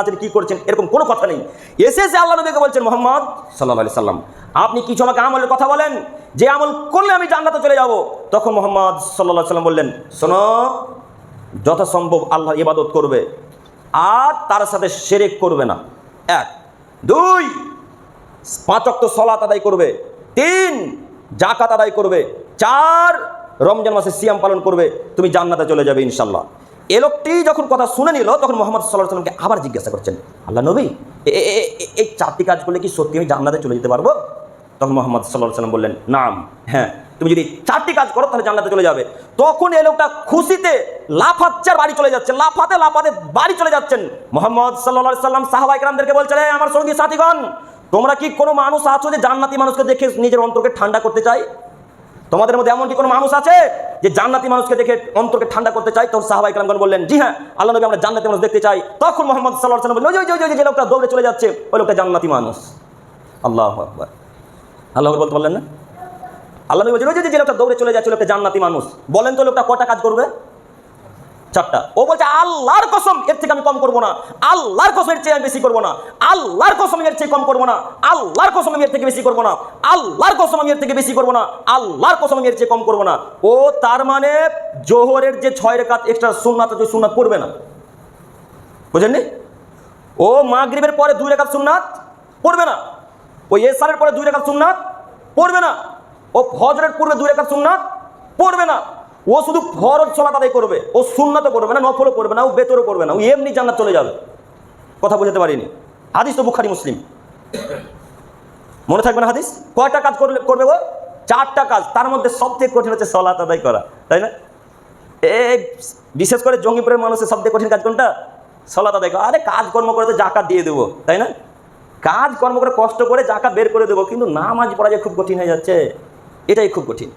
আছেন কি করছেন? এরকম কোনো কথা নেই। এসে এসে আল্লাহ নবীকে বলছেন, মোহাম্মদ সাল্লাহ আলি সাল্লাম, আপনি কিছু আমাকে আমলের কথা বলেন, যে আমল করলে আমি জান্নাতে চলে যাব। তখন মোহাম্মদ সাল্লাহ সাল্লাম বললেন, শোনো, যথাসম্ভব আল্লাহ ইবাদত করবে, আর তার সাথে সেরেক করবে না। এক। দুই, পাঁচ অক্ট সলাত আদায় করবে। তিন জাকাত আদায় করবে। চার, রমজান মাসে সিয়াম পালন করবে। তুমি জান্নাতে চলে যাবে ইনশাল্লাহ এ লোকটি যখন কথা শুনে নিল, তখন মোহাম্মদ সাল্লাহ সাল্লামকে আবার জিজ্ঞাসা করছেন, আল্লাহ নবী, এ- এ- এ- এ- এই চারটি কাজ করলে কি সত্যি আমি জান্নাতে চলে যেতে পারব? তখন মোহাম্মদ সাল্লাহ সাল্লাম বললেন, নাম হ্যাঁ তুমি যদি চারটি কাজ করো, তাহলে জান্নাতে চলে যাবে। তখন এই লোকটা খুশিতে লাফাচ্ছে বাড়ি চলে যাচ্ছে, লাফাতে লাফাতে বাড়ি চলে যাচ্ছেন। মোহাম্মদ সাল্লাহ সাল্লাম সাহাবাই রামদেরকে বলছেন "এই আমার সঙ্গী সাথীগণ, তোমরা কি কোনো মানুষ আছো যে জান্নাতি মানুষকে দেখে নিজের অন্তরকে ঠান্ডা করতে চাই তোমাদের মধ্যে এমন কি কোনো মানুষ আছে যে জান্নাতি মানুষকে দেখে অন্তরকে ঠান্ডা করতে চাই তখন সাহাবাই কালামগণ বললেন, জি হ্যাঁ আল্লাহ নবী আমরা জান্নাতি মানুষ দেখতে চাই। তখন মোহাম্মদ সাল্লাহ সাল্লাম বললেন, ওই যে- যে লোকটা দৌড়ে চলে যাচ্ছে, ওই লোকটা জান্নাতি মানুষ। আল্লাহ আকবর। আল্লাহ বলতে বললেন না? আল্লাহ নবী বলছেন, ওই যে যে লোকটা দৌড়ে চলে যাচ্ছে লোকটা জান্নাতি মানুষ। বলেন তো লোকটা কটা কাজ করবে? চারটা ও বলছে, আল্লাহর কসম, এর থেকে আমি কম করব না। আল্লাহর কসম এর চেয়ে আমি বেশি করব না। আল্লাহর কসম এর চেয়ে কম করব না। আল্লাহর কসম আমি এর থেকে বেশি করব না। আল্লাহর কসম আমি এর থেকে বেশি করব না। আল্লাহর কসম আমি এর চেয়ে কম করব না। ও তার মানে জোহরের যে ছয় রেখাত এক্সট্রা সুন্নাত যে সুন্নাত পড়বে না। বুঝেননি? ও মাগরিবের পরে দুই রেখাত সুন্নাত পড়বে না। ও এসারের পরে দুই রেখাত সুন্নাত পড়বে না। ও ফজরের পূর্বে দুই রেখাত সুন্নাত পড়বে না। ও শুধু ফরজ সলাত আদায় করবে, ও সুন্নাতও করবে না, নফলও করবে না, ও বেতরও করবে না, ও এমনি জান্নাত চলে যাবে। কথা বুঝতে পারিনি। হাদিস তো বুখারি, মুসলিম। মনে থাকবে না হাদিস? কয়টা কাজ করলে করবে ও? চারটা কাজ। তার মধ্যে সবথেকে কঠিন হচ্ছে সলাত আদায় করা, তাই না? এ বিশেষ করে জঙ্গিপুরের মানুষের সবথেকে কঠিন কাজ কোনটা? সলাত আদায় করা। আরে কাজকর্ম করে তো জাকাত দিয়ে দেবো, তাই না? কাজ কর্ম করে কষ্ট করে জাকাত বের করে দেবো, কিন্তু নামাজ পড়া যে খুব কঠিন হয়ে যাচ্ছে, এটাই খুব কঠিন।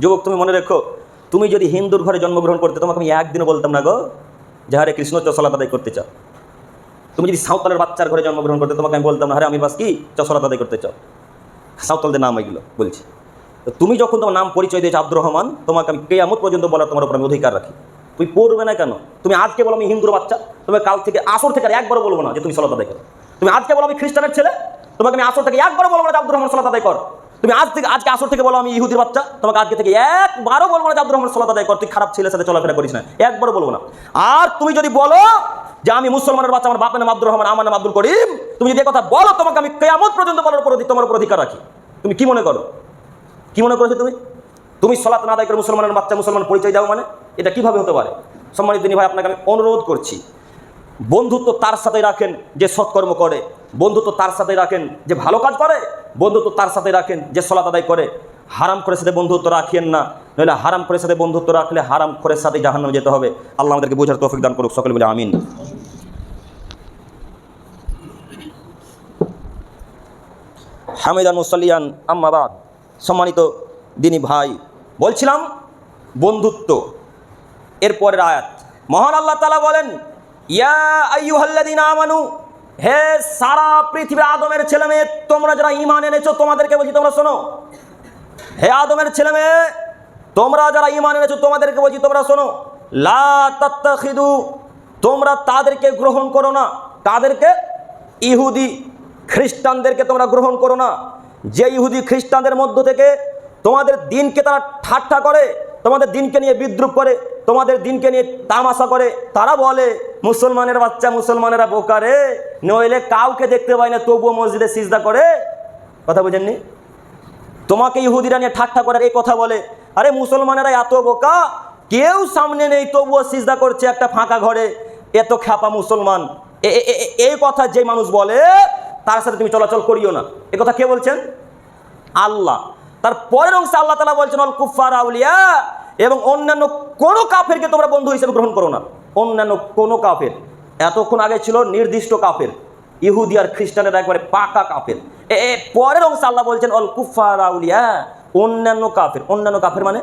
যুবক, তুমি মনে রেখো, তুমি যদি হিন্দুর ঘরে জন্মগ্রহণ করতে, তোমাকে আমি একদিনও বলতাম না গো যে হারে কৃষ্ণ চসলাত আদায় করতে চাও। তুমি যদি সাঁওতালের বাচ্চার ঘরে জন্মগ্রহণ করতে, তোমাকে আমি বলতাম না হারে আমি বাস কি? চসলাত আদায় করতে চাও? সাঁওতালদের নাম এগুলো বলছি। তো তুমি যখন তোমার নাম পরিচয় দিয়েছ আব্দুর রহমান, তোমাকে আমি কেয়ামত পর্যন্ত বলার তোমার উপর আমি অধিকার রাখি। তুমি পড়বে না কেন? তুমি আজকে বলো আমি হিন্দুর বাচ্চা তুমি কাল থেকে আসর থেকে আর একবারও বলব না যে তুমি সলাত আদায় করো। তুমি আজকে বলো আমি খ্রিস্টানের ছেলে, তোমাকে আমি আসর থেকে একবারও বলব না যে আব্দুর রহমান সলাত আদায় কর। তুমি আজ থেকে আজকে আসর থেকে বলো আমি ইহুদির বাচ্চা। তোমাকে আজকে থেকে একবারও বলব না যে আব্দুর রহমান সলাত আদায় কর। তুই খারাপ ছেলের সাথে চলাফেরা করিস না। একবারও বলব না। আর তুমি যদি বলো যে আমি মুসলমানের বাচ্চা, আমার বাপের নাম আব্দুর রহমান, আমার নাম আব্দুল করিম, তুমি যদি কথা বলো, তোমাকে আমি কেয়ামত পর্যন্ত বলার উপর তোমার উপর অধিকার রাখি। তুমি কি মনে করো? কি মনে করেছ তুমি? তুমি সলাত না আদায় করে মুসলমানের বাচ্চা, মুসলমান পরিচয় দাও মানে? এটা কীভাবে হতে পারে? সম্মানিত দিনী ভাই, আপনাকে আমি অনুরোধ করছি। বন্ধুত্ব তার সাথে রাখেন যে সৎকর্ম করে। বন্ধুত্ব তার সাথে রাখেন যে ভালো কাজ করে বন্ধুত্ব তার সাথে রাখেন যে সলাত আদায় করে। হারাম করে সাথে বন্ধুত্ব রাখিয়েন না, নইলে হারাম করে সাথে বন্ধুত্ব রাখলে হারাম করে সাথে জাহান্নামে যেতে হবে। আল্লাহ আমাদেরকে বোঝার তৌফিক দান করুক, সকলে বলে আমিন। হামিদান মুসাল্লিয়ান আম্মাবাদ সম্মানিত দিনী ভাই, বলছিলাম বন্ধুত্ব। এরপরের আয়াত। মহান আল্লাহ তালা বলেন, ইয়া আইয়ুহাল্লাদিন আমানু হে সারা পৃথিবীর আদমের ছেলে মেয়ে, তোমরা যারা ইমান এনেছো, তোমাদেরকে বলছি, তোমরা শোনো। হে আদমের ছেলে মেয়ে, তোমরা যারা ইমান এনেছো, তোমাদেরকে বলছি, তোমরা শোনো। লা তোমরা তাদেরকে গ্রহণ করো না। তাদেরকে ইহুদি খ্রিস্টানদেরকে তোমরা গ্রহণ করো না। যে ইহুদি খ্রিস্টানদের মধ্য থেকে তোমাদের দিনকে তারা ঠাট্টা করে, তোমাদের দিনকে নিয়ে বিদ্রুপ করে তোমাদের দিনকে নিয়ে তামাশা করে, তারা বলে, মুসলমানের বাচ্চা মুসলমানেরা বোকারে নইলে কাউকে দেখতে পায় না, তবুও মসজিদে সিজদা করে। কথা বুঝেননি? তোমাকে ইহুদিরা নিয়ে ঠাট্টা করার এই কথা বলে, আরে মুসলমানেরা এত বোকা, কেউ সামনে নেই, তবুও সিজদা করছে একটা ফাঁকা ঘরে, এত খ্যাপা মুসলমান। এই কথা যে মানুষ বলে, তার সাথে তুমি চলাচল করিও না। এ কথা কে বলছেন? আল্লাহ। তার পরের অংশে আল্লাহ তালা বলছেন অল কুফার আউলিয়া এবং অন্যান্য কোনো কাফেরকে তোমরা বন্ধু হিসেবে গ্রহণ করো না। অন্যান্য কোনো কাফের। এতক্ষণ আগে ছিল নির্দিষ্ট কাফের। ইহুদি আর খ্রিস্টানের একবারে পাকা কাফের। এ পরের অংশে আল্লাহ বলছেন, অল কুফার আউলিয়া অন্যান্য কাফের। অন্যান্য কাফের মানে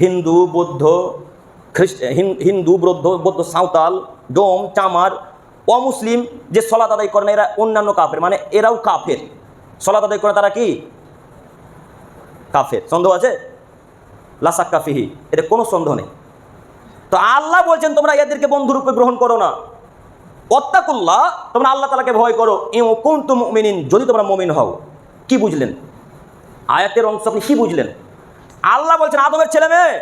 হিন্দু, বৌদ্ধ, খ্রিস্ট হিন্দু, বৌদ্ধ বৌদ্ধ, সাঁওতাল, ডোম, চামার, অমুসলিম, যে সলাত আদায় করে না, এরা অন্যান্য কাফের। মানে এরাও কাফের। সলাত আদায় করে তারা কি? কাফের। সন্দেহ আছে? লাসাক কাফিহি এতে কোনো সন্দেহ নেই। তো আল্লাহ বলছেন, তোমরা এদেরকে বন্ধুরূপে গ্রহণ করো না। অত্তাকুল্লাহ তোমরা আল্লাহ তালাকে ভয় করো। ইউ কুন্তু মুমিনিন, যদি তোমরা মমিন হও। কি বুঝলেন? আয়াতের অংশ আপনি কি বুঝলেন? আল্লাহ বলছেন, আদমের ছেলে মেয়ে,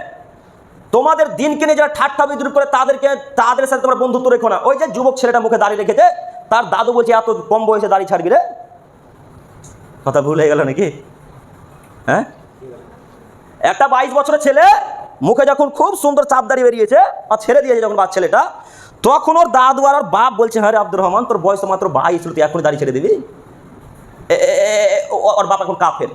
তোমাদের দিনকে নিয়ে যারা ঠাট্টা বিদ্রুপ করে, তাদেরকে, তাদের সাথে তোমরা বন্ধুত্ব রেখো না। ওই যে যুবক ছেলেটা মুখে দাঁড়িয়ে রেখেছে, তার দাদু বলছে, এত কম বয়সে দাড়ি ছাড়বি রে? কথা ভুল হয়ে গেল নাকি? হ্যাঁ? একটা বাইশ বছরের ছেলে, মুখে যখন খুব সুন্দর চাপ দাঁড়িয়ে বেরিয়েছে, আর ছেড়ে দিয়েছে যখন বাচ্চা ছেলেটা, তখন ওর দাদু আর বাপ বলছে হ্যাঁ আব্দুর রহমান, তোর বয়স তো মাত্র বাইশ ছিল তুই এখনই দাড়ি ছেড়ে দিবি? ওর বাপ এখন কাফের।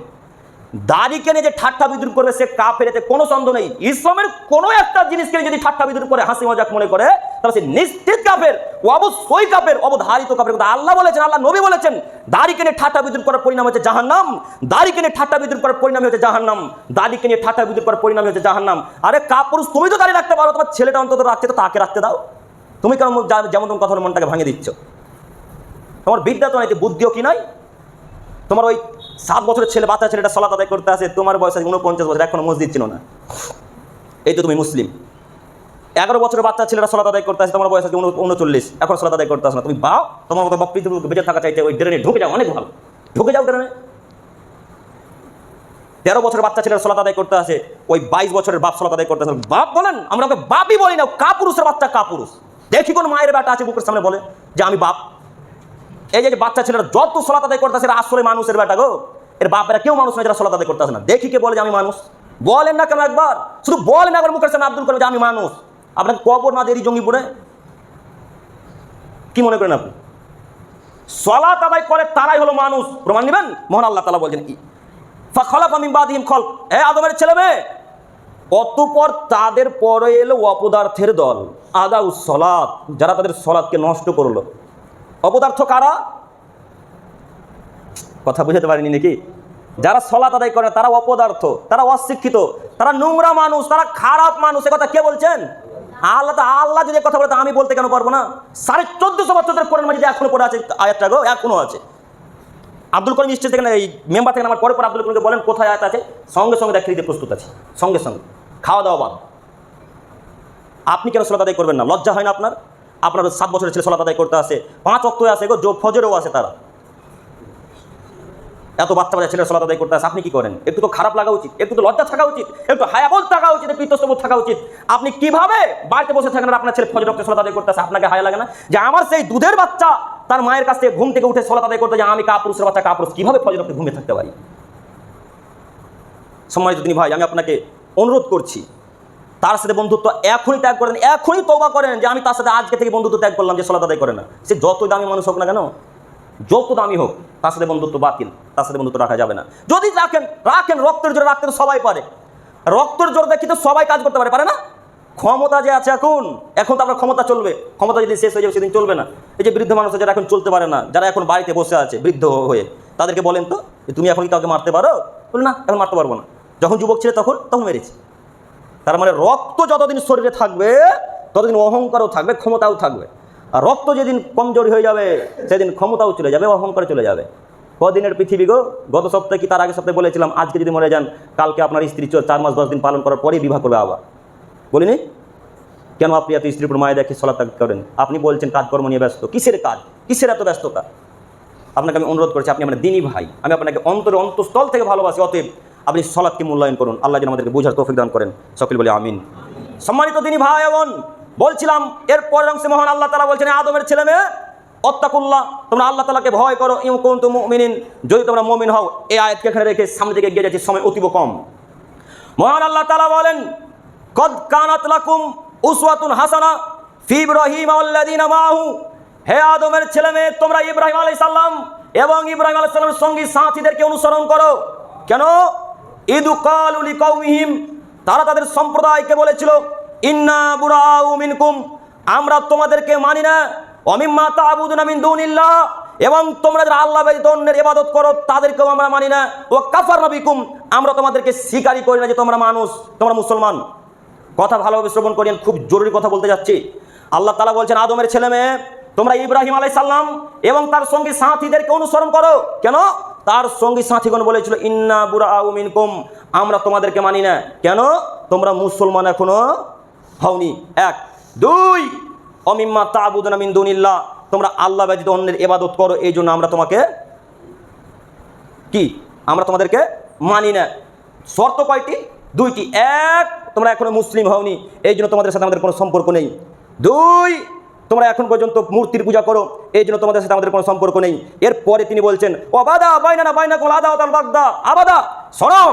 দাড়িকে নিয়ে যে ঠাট্টা বিদ্রুপ করবে, সে কাফের, এতে কোনো সন্দেহ নেই। ইসলামের কোনো একটা জিনিসকে যদি ঠাট্টা বিদ্রুপ করে হাসি মজাক মনে করে তাহলে সে নিশ্চিত কাফের অবশ্যই কাফের, অবধারিত কাফের। কথা আল্লাহ বলেছেন, আল্লাহ নবী বলেছেন দাড়িকে নিয়ে ঠাট্টা বিদ্রুপ করার পরিণাম হচ্ছে জাহান্নাম। দাড়িকে নিয়ে ঠাট্টা বিদ্রুপ করার পরিণাম হচ্ছে জাহান্নাম। দাড়িকে নিয়ে ঠাট্টা বিদ্রুপ করার পরিণাম হচ্ছে জাহান্নাম। আরে কাপুরুষ, তুমি তো দাঁড়িয়ে রাখতে পারো, তোমার ছেলেটা অন্তত রাখতে তো তাকে রাখতে দাও। তুমি কেন যা- যেমন তোমার কথা মনটাকে ভাঙিয়ে দিচ্ছ? তোমার বিদ্যা তো নাই বুদ্ধিও কি নাই? তোমার ওই সাত বছরের ছেলে, বাচ্চা ছেলেটা সলাত আদায় করতে আসে, তোমার বয়স আছে উনপঞ্চাশ বছর, এখনও মসজিদ ছিল না। এই তো তুমি মুসলিম। এগারো বছরের বাচ্চা ছেলেরা সলাত আদায় করতে আসে, তোমার বয়স আছে উন- উনচল্লিশ। এখন সলাত আদায় করতে আসে না। তুমি বাও, তোমার মতো বকরি বেঁচে থাকা চাইতে ওই ড্রেনে ঢুকে যাও, অনেক ভালো। ঢুকে যাও ড্রেনে। তেরো বছরের বাচ্চা ছেলেরা সলাত আদায় করতে আসে, ওই বাইশ বছরের বাপ সলাত আদায় করতে আসে। বাপ বলেন, আমরা ওকে বাপই বলি না কাপুরুষের বাচ্চা, কাপুরুষ। দেখি কোন মায়ের বেটা আছে বুকের সামনে বলে যে, আমি বাপ। এই যে বাচ্চা ছেলেরা যত সলাত আদায় করতেছে এরা আসলে মানুষের বেটা গো। এর বাপেরা কেউ মানুষ না যারা সলাত আদায় আসে না। দেখি কে বলে যে, আমি মানুষ। বলেন না কেন একবার। শুধু বলেন একবার মুখের আব্দুল যে, আমি মানুষ। আপনাকে কবর না দেরি জঙ্গিপুরে কি মনে করেন আপনি? সলাত আদায় করে তারাই হলো মানুষ। প্রমাণ নেবেন? মোহন আল্লাহ তালা বলছেন কি? ফলাফ আমি বাদিম খল হে আদমের ছেলে মেয়ে! অতপর তাদের পরে এলো অপদার্থের দল। আদাউ সলাৎ যারা তাদের সলাৎকে নষ্ট করল। অপদার্থ কারা? কথা বুঝাতে পারিনি নাকি? যারা সলাত আদায় করে, তারা অপদার্থ, তারা অশিক্ষিত, তারা নোংরা মানুষ, তারা খারাপ মানুষ। এ কথা কে বলছেন? আল্লাহ তা আল্লাহ যদি কথা বলে, তা আমি বলতে কেন পারব না? সাড়ে চোদ্দশো বছর ধরে কোরআন মাজিদে এখনও পড়ে আছে আয়াতটা গো, এখনও আছে। আব্দুল করিম স্টেজ থেকে এই মেম্বার থেকে আমার পরে পরে আব্দুল করিমকে বলেন কোথায় আয়াত আছে? সঙ্গে সঙ্গে দেখিয়ে দিতে প্রস্তুত আছে। সঙ্গে সঙ্গে। খাওয়া দাওয়া বাদ। আপনি কেন সলাত করবেন না? লজ্জা হয় না আপনার? আপনার সাত বছরের ছেলে সলাত করতে আসে, পাঁচ অক্ট আসে গো যোগ ফজরেও আসে তারা। এত বাচ্চা বাচ্চা ছেলে সলাত আদায় করতে আপনি কি করেন? একটু তো খারাপ লাগা উচিত, একটু তো লজ্জা থাকা উচিত, একটু হায়াবল থাকা উচিত, একটু থাকা উচিত। আপনি কীভাবে বাড়িতে বসে থাকেন আপনার ছেলে ফজর রক্তে সলাত আদায় আপনাকে হায়া লাগে না? যে আমার সেই দুধের বাচ্চা তার মায়ের কাছ থেকে ঘুম থেকে উঠে সলাত আদায় করতে যে আমি কাপুরুষের বাচ্চা, কাপুরুষ, কীভাবে ফজর রক্তে ঘুমিয়ে থাকতে পারি? সম্মানিত তিনি ভাই, আমি আপনাকে অনুরোধ করছি, তার সাথে বন্ধুত্ব এখনই ত্যাগ করেন, এখনই তৌবা করেন যে আমি তার সাথে আজকে থেকে বন্ধুত্ব ত্যাগ করলাম যে সলাত আদায় করে না। সে যত দামি মানুষ হোক না কেন, যত দামি হোক, তার সাথে বন্ধুত্ব বাতিল। তার বন্ধুত্ব রাখা যাবে না। যদি রাখেন রাখেন রক্তের জোরে রাখতে সবাই পারে। রক্তের জোরে দেখি তো সবাই কাজ করতে পারে পারে না? ক্ষমতা যে আছে এখন এখন তো আপনার ক্ষমতা চলবে। ক্ষমতা যদি শেষ হয়ে যাবে, সেদিন চলবে না। এই যে বৃদ্ধ মানুষ যারা এখন চলতে পারে না, যারা এখন বাড়িতে বসে আছে, বৃদ্ধ হয়ে, তাদেরকে বলেন তো তুমি এখন কি কাউকে মারতে পারো? বলে, না, এখন মারতে পারব না। যখন যুবক ছিল তখন তখন মেরেছি। তার মানে রক্ত যতদিন শরীরে থাকবে, ততদিন অহংকারও থাকবে, ক্ষমতাও থাকবে। আর রক্ত যেদিন কমজোরি হয়ে যাবে, সেদিন ক্ষমতাও চলে যাবে, অহংকার চলে যাবে। কদিনের পৃথিবী গো? গত সপ্তাহে কি তার আগে সপ্তাহে বলেছিলাম, আজকে যদি মরে যান, কালকে আপনার স্ত্রী চার মাস, দশ দিন পালন করার পরেই বিবাহ করবে আবার বলিনি? কেন আপনি এত স্ত্রীর উপর মায়া দেখে সলাপ ত্যাগ করেন? আপনি বলছেন কাজকর্ম নিয়ে ব্যস্ত। কিসের কাজ? কিসের এত ব্যস্ততা? আপনাকে আমি অনুরোধ করছি, আপনি আমার দিনী ভাই। আমি আপনাকে অন্তরে অন্তঃস্থল থেকে ভালোবাসি, অতএব আপনি সলাৎকে মূল্যায়ন করুন। আল্লাহ যেন আমাদেরকে বোঝার তৌফিক দান করেন। সকল বলে আমিন। সম্মানিত দিনী ভাই এবং বলছিলাম, এর পরের অংশে মহান আল্লাহ তালা বলছেন আদমের ছেলে মেয়ে অত্তাকুল্লাহ, তোমরা আল্লাহ তালাকে ভয় করো ইউ কোন তো মুমিনিন, যদি তোমরা মমিন হও, এই আয়াতকে এখানে রেখে সামনে দিকে এগিয়ে যাচ্ছি, সময় অতীব কম। মহান আল্লাহ তালা বলেন, কদ কানাত লাকুম উসওয়াতুন হাসানা ফি ইব্রাহিম আল্লাযীনা মাহু হে আদমের ছেলে মেয়ে, তোমরা ইব্রাহিম আলাইহিস সালাম এবং ইব্রাহিম আলাইহিস সালামের সঙ্গী সাথীদেরকে অনুসরণ করো। কেন? ইদু কালু লিকাউমিহিম তারা তাদের সম্প্রদায়কে বলেছিল, ইন্না বুরাউ মিনকুম, আমরা তোমাদেরকে মানি না। অমিম্মা তাবুদুনা মিন দুনিল্লাহ। এবং তোমরা যারা আল্লাহ ব্যতীত অন্যের ইবাদত করো, তাদেরকেও আমরা মানি না। ও কাফার নবিকুম আমরা তোমাদেরকে স্বীকারই করি না যে তোমরা মানুষ, তোমরা মুসলমান। কথা ভালোভাবে শ্রবণ করিয়েন, খুব জরুরি কথা বলতে যাচ্ছি। আল্লাহ তালা বলছেন, আদমের ছেলে মেয়ে, তোমরা ইব্রাহিম আলাই সাল্লাম এবং তার সঙ্গী সাথীদেরকে অনুসরণ করো। কেন? তার সঙ্গী সাথীগণ বলেছিল, ইন্না বুরা মিনকুম আমরা তোমাদেরকে মানি না। কেন? তোমরা মুসলমান এখনও হওনি। এক। দুই। অমিম্মা তাবুদনা মিন দুনিল্লাহ। তোমরা আল্লাহ ব্যতীত অন্যের এবাদত করো, এই জন্য আমরা তোমাকে কি? আমরা তোমাদেরকে মানি না। শর্ত কয়টি? দুইটি। এক, তোমরা এখনও মুসলিম হওনি, এই জন্য তোমাদের সাথে আমাদের কোনো সম্পর্ক নেই। দুই, তোমরা এখন পর্যন্ত মূর্তির পূজা করো, এই জন্য তোমাদের সাথে আমাদের কোনো সম্পর্ক নেই। এরপরে তিনি বলছেন ও বাদা বাইনা না বাইনা কোল আদা বাগদা। আবাদা, শোনো!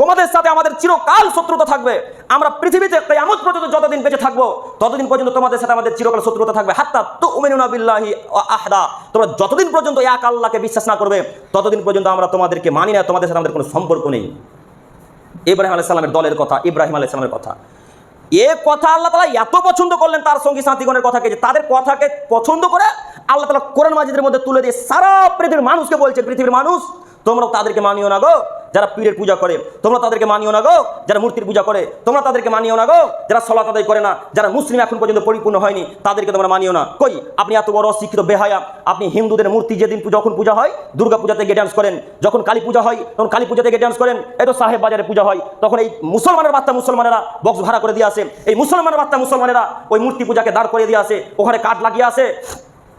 তোমাদের সাথে আমাদের চিরকাল শত্রুতা থাকবে। আমরা পৃথিবীতে কেয়ামত পর্যন্ত যতদিন বেঁচে থাকব, ততদিন পর্যন্ত তোমাদের সাথে আমাদের চিরকাল শত্রুতা থাকবে। হাত্তা তু উমিনুনা বিল্লাহি আহদা। তোমরা যতদিন পর্যন্ত এক আল্লাহকে বিশ্বাস না করবে, ততদিন পর্যন্ত আমরা তোমাদেরকে মানি না, তোমাদের সাথে আমাদের কোনো সম্পর্ক নেই। ইব্রাহিম আলাইহিস সালামের দলের কথা, ইব্রাহিম আলাইহিস সালামের কথা। এ কথা আল্লাহ তালা এত পছন্দ করলেন তার সঙ্গী সাথীগণের কথাকে যে তাদের কথাকে পছন্দ করে আল্লাহ তালা কোরআন মাজিদের মধ্যে তুলে দিয়ে সারা পৃথিবীর মানুষকে বলছে পৃথিবীর মানুষ তোমরা তাদেরকে মানিও না গো। যারা পীরের পূজা করে, তোমরা তাদেরকে মানিও না গো। যারা মূর্তির পূজা করে, তোমরা তাদেরকে মানিও না গো। যারা সলাত আদায় করে না, যারা মুসলিম এখন পর্যন্ত পরিপূর্ণ হয়নি, তাদেরকে তোমরা মানিও না। কই? আপনি এত বড় অশিক্ষিত বেহায়া, আপনি হিন্দুদের মূর্তি যেদিন যখন পূজা হয়, দুর্গা পূজাতে গিয়ে ডান্স করেন। যখন কালী পূজা হয়, তখন কালী পূজাতে গিয়ে ডান্স করেন। এই তো সাহেব বাজারে পূজা হয়, তখন এই মুসলমানের বার্তা মুসলমানেরা বক্স ভাড়া করে দিয়ে আসে। এই মুসলমানের বার্তা মুসলমানেরা ওই মূর্তি পূজাকে দাঁড় করে দিয়ে আসে। ওখানে কাঠ লাগিয়ে আসে।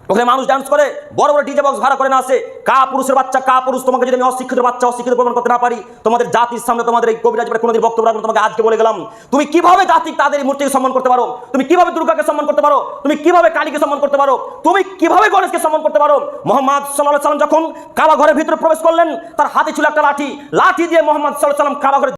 ওখানে মানুষ ডান্স করে, বড় বড় ডিজে বক্স ভাড়া করে না আসে। কা পুরুষের বাচ্চা, কা পুরুষ, তোমাকে যদি আমি অশিক্ষিত বাচ্চা, অশিক্ষিত প্রমাণ করতে না পারি, তোমাদের জাতির সামনে তোমাদের এই কবিরাজ কোনোদিন বক্তব্য রাখব তোমাকে আজকে বলে গেলাম। তুমি কীভাবে জাতি তাদের মূর্তিকে সম্মান করতে পারো? তুমি কীভাবে দুর্গাকে সম্মান করতে পারো? তুমি কীভাবে কালীকে সম্মান করতে পারো? তুমি কীভাবে গণেশকে সম্মান করতে পারো? মোহাম্মদ সাল্লাহ সাল্লাম যখন কাবা ঘরের ভিতরে প্রবেশ করলেন, তার হাতে ছিল একটা লাঠি। লাঠি দিয়ে মোহাম্মদ সাল্লাহ সাল্লাম কাবা ঘরে